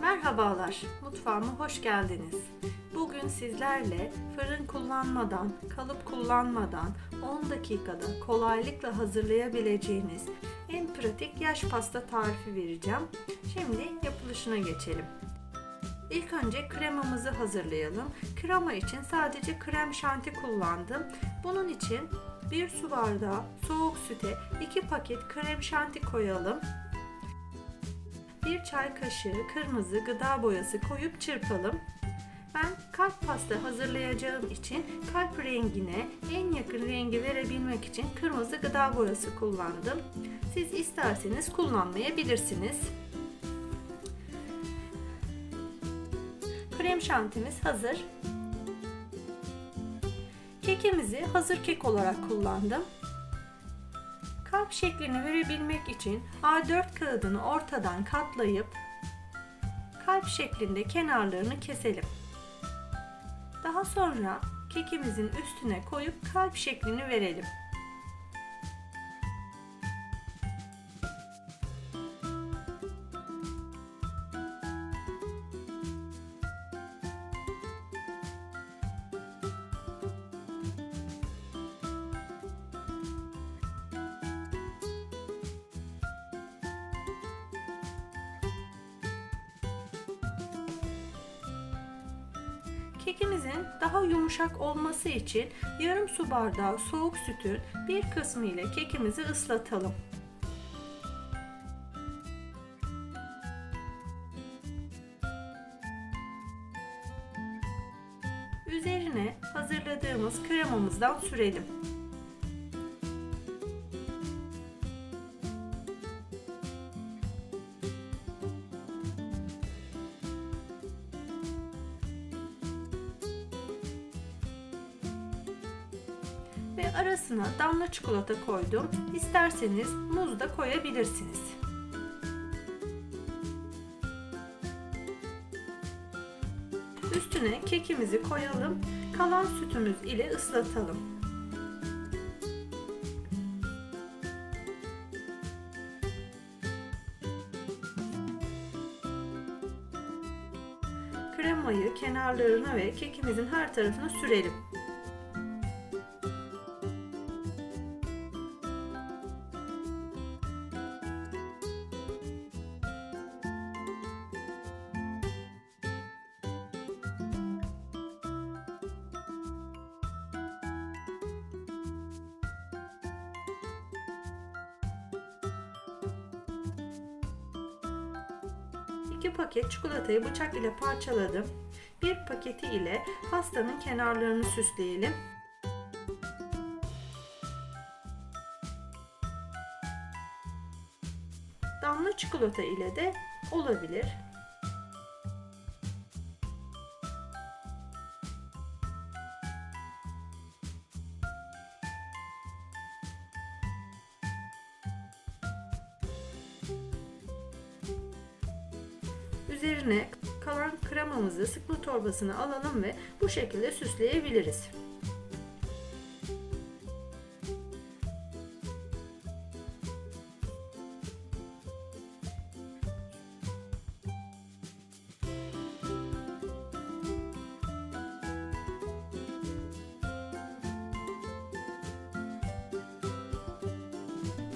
Merhabalar, mutfağıma hoş geldiniz. Bugün sizlerle fırın kullanmadan, kalıp kullanmadan 10 dakikada kolaylıkla hazırlayabileceğiniz en pratik yaş pasta tarifi vereceğim. Şimdi yapılışına geçelim. İlk önce kremamızı hazırlayalım. Krema için sadece krem şanti kullandım. Bunun için 1 su bardağı soğuk süte 2 paket krem şanti koyalım. 1 çay kaşığı kırmızı gıda boyası koyup çırpalım. Ben kalp pasta hazırlayacağım için kalp rengine en yakın rengi verebilmek için kırmızı gıda boyası kullandım. Siz isterseniz kullanmayabilirsiniz. Krem şantimiz hazır. Kekimizi hazır kek olarak kullandım. Kalp şeklini verebilmek için A4 kağıdını ortadan katlayıp kalp şeklinde kenarlarını keselim. Daha sonra kekimizin üstüne koyup kalp şeklini verelim. Kekimizin daha yumuşak olması için yarım su bardağı soğuk sütün bir kısmı ile kekimizi ıslatalım. Üzerine hazırladığımız kremamızdan sürelim. Arasına damla çikolata koydum. İsterseniz muz da koyabilirsiniz. Üstüne kekimizi koyalım. Kalan sütümüz ile ıslatalım. Kremayı kenarlarına ve kekimizin her tarafına sürelim. İki paket çikolatayı bıçak ile parçaladım. Bir paketi ile pastanın kenarlarını süsleyelim. Damla çikolata ile de olabilir. Üzerine kalan kremamızı sıkma torbasına alalım ve bu şekilde süsleyebiliriz.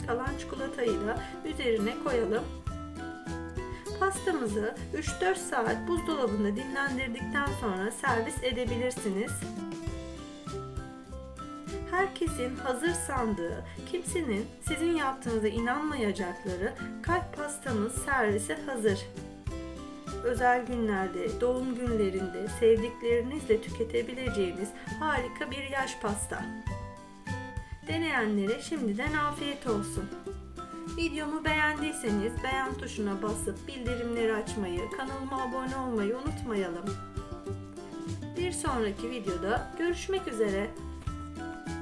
Kalan çikolatayı da üzerine koyalım. Pastamızı 3-4 saat buzdolabında dinlendirdikten sonra servis edebilirsiniz. Herkesin hazır sandığı, kimsenin sizin yaptığınıza inanmayacakları kalp pastamız servise hazır. Özel günlerde, doğum günlerinde sevdiklerinizle tüketebileceğiniz harika bir yaş pasta. Deneyenlere şimdiden afiyet olsun. Videomu beğendiyseniz beğen tuşuna basıp bildirimleri açmayı, kanalıma abone olmayı unutmayalım. Bir sonraki videoda görüşmek üzere.